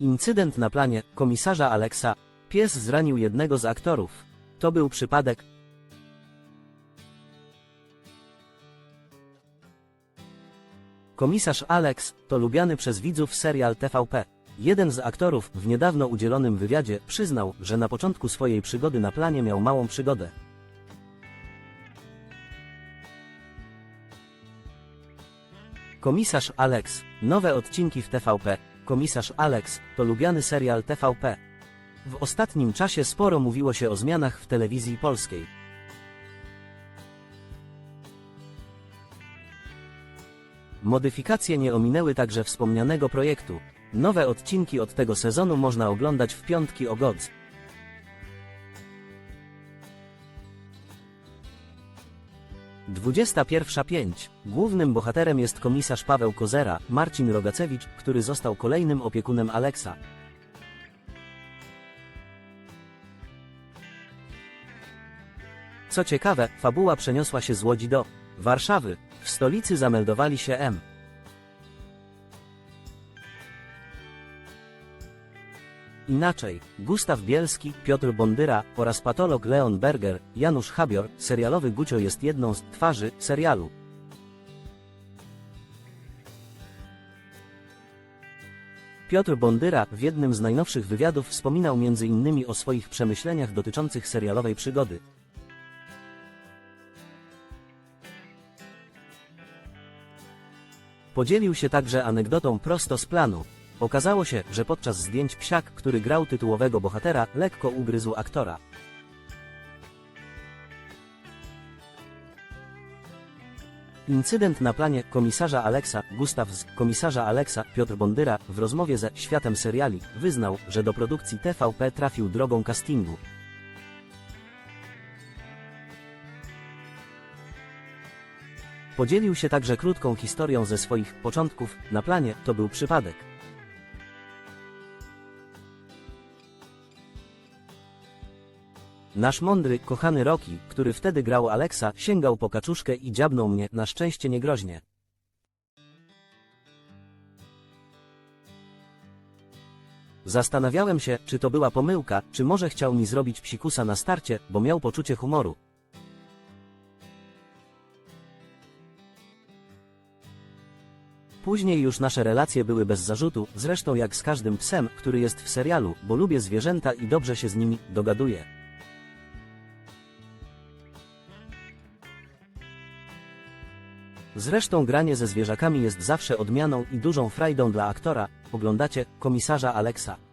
Incydent na planie komisarza Alexa. Pies zranił jednego z aktorów. To był przypadek. Komisarz Alex to lubiany przez widzów serial TVP. Jeden z aktorów w niedawno udzielonym wywiadzie przyznał, że na początku swojej przygody na planie miał małą przygodę. Komisarz Alex. Nowe odcinki w TVP. Komisarz Alex to lubiany serial TVP. W ostatnim czasie sporo mówiło się o zmianach w telewizji polskiej. Modyfikacje nie ominęły także wspomnianego projektu. Nowe odcinki od tego sezonu można oglądać w piątki o godz. Dwudziesta pierwsza pięć. Głównym bohaterem jest komisarz Paweł Kozera, Marcin Rogacewicz, który został kolejnym opiekunem Aleksa. Co ciekawe, fabuła przeniosła się z Łodzi do Warszawy. W stolicy zameldowali się M. Inaczej, Gustaw Bielski, Piotr Bondyra oraz patolog Leon Berger, Janusz Habior, serialowy Gucio jest jedną z twarzy serialu. Piotr Bondyra w jednym z najnowszych wywiadów wspominał m.in. o swoich przemyśleniach dotyczących serialowej przygody. Podzielił się także anegdotą prosto z planu. Okazało się, że podczas zdjęć psiak, który grał tytułowego bohatera, lekko ugryzł aktora. Incydent na planie komisarza Aleksa, Gustaw z komisarza Aleksa, Piotr Bondyra, w rozmowie ze światem seriali, wyznał, że do produkcji TVP trafił drogą castingu. Podzielił się także krótką historią ze swoich początków, na planie to był przypadek. Nasz mądry, kochany Rocky, który wtedy grał Aleksa, sięgał po kaczuszkę i dziabnął mnie, na szczęście niegroźnie. Zastanawiałem się, czy to była pomyłka, czy może chciał mi zrobić psikusa na starcie, bo miał poczucie humoru. Później już nasze relacje były bez zarzutu, zresztą jak z każdym psem, który jest w serialu, bo lubię zwierzęta i dobrze się z nimi dogaduję. Zresztą granie ze zwierzakami jest zawsze odmianą i dużą frajdą dla aktora. Oglądacie komisarza Alexa.